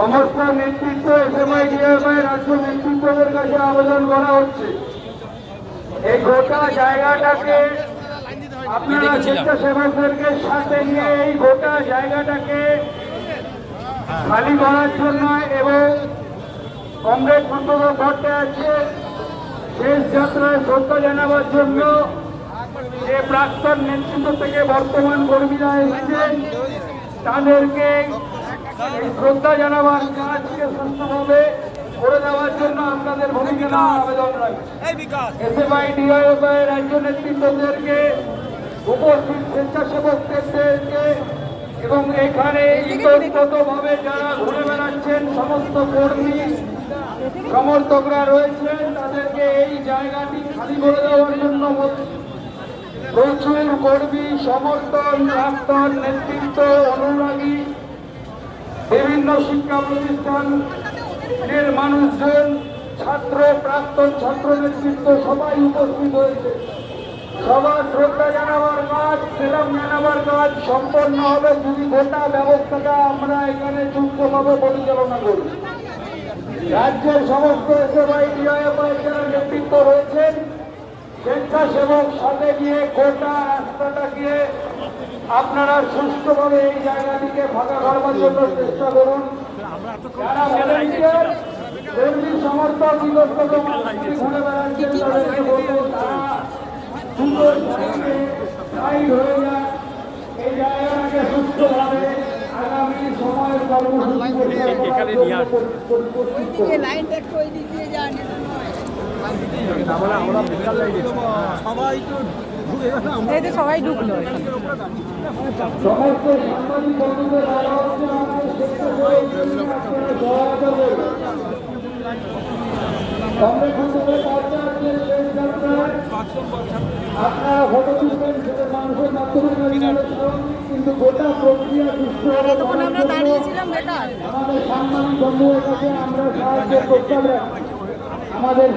সমস্ত নেতৃত্ব SMI DMI রাজ্য নেতৃত্বদের কাছে আবেদন করা হচ্ছে। এই গোটা জায়গাটাকে আপনারা স্বেচ্ছাসেবকদেরকে সাথে নিয়ে এই গোটা জায়গাটাকে খালি করার জন্য এবং মন্তব্য করতে আছে। শেষ যাত্রায় শ্রদ্ধা জানাবার জন্য যে প্রাক্তন নেতৃত্ব থেকে বর্তমান কর্মীরা এসেছেন, তাদেরকে শ্রদ্ধা জানাবার কাজকে সুস্থভাবে করে দেওয়ার জন্য আপনাদের ভূমিকা নেওয়ার আবেদন রাখছি। এসএফআই ডিআইএফআই রাজ্য নেতৃত্বদেরকে উপস্থিত স্বেচ্ছাসেবকদেরকে এবং এখানে ইতস্ততভাবে যারা ঘুরে বেড়াচ্ছেন সমস্ত কর্মী সমর্থকরা রয়েছেন তাদেরকে এই জায়গাটি খালি করে দেওয়ার জন্য। প্রচুর কর্মী সমর্থন প্রাক্তন নেতৃত্ব অনুরাগী শিক্ষা প্রতিষ্ঠানের মানুষজন ছাত্র প্রাক্তন ছাত্র নেতৃত্ব সবাই উপস্থিত হয়েছে সবার শ্রদ্ধা জানাবার কাজ সেলাম জানাবার কাজ সম্পন্ন হবে যদি গোটা ব্যবস্থাটা আমরা এখানে সুস্থভাবে পরিচালনা করি রাজ্যের সমস্ত এসএফআই ডিআইএফআই নেতৃত্ব রয়েছেন স্বেচ্ছাসেবক সাথে গিয়ে গোটা রাস্তাটাকে আপনারা সুস্থভাবে এই জায়গাটিকে ফাঁকা করবার জন্য চেষ্টা করুন যারা ভলেন্টিয়ার কর্মী সমর্থক বিগত ঘুরে বেড়াচ্ছেন তাদেরকে বলব তারা সুন্দর সাইড হয়ে যান এই জায়গাটাকে সুস্থভাবে আগামী সময়ের কর্মসূচি। লাইনটা একটু ওই দিক যান সবাই ঢুকলো। আপনারা ফটো তুলবেন সেটা মানুষের মাধ্যমে কিন্তু গোটা প্রক্রিয়া বেকার আমাদের সাংবাদিক বন্ধুদের কাছে আমরা সাহায্যের প্রস্তাব রাখি আমাদের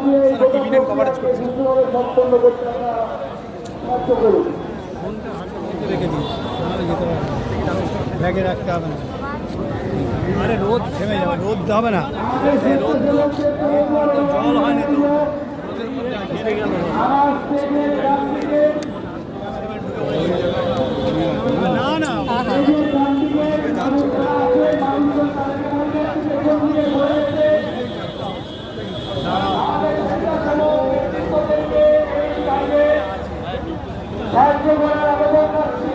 দিয়ে এই গোটা প্রক্রিয়াকে সম্পন্ন করতে ব্যাগে রাখতে হবে না। আরে রোদ থেমে যাবে রোদ হবে না। স্বেচ্ছাসেবকদের জল হয় না তো। আমার থেকে গ্রাম থেকে না না নিজের গ্রাম থেকে মানুষরা আছে মানুষজন তাদের কাছে থেকে জমিয়ে ঘুরেছে আমাদের স্বেচ্ছাসেবক নেতৃত্বদেরকে এই কাজে সাহায্য করার আবেদন রাখছি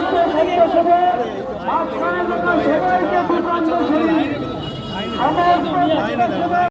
সবাইকে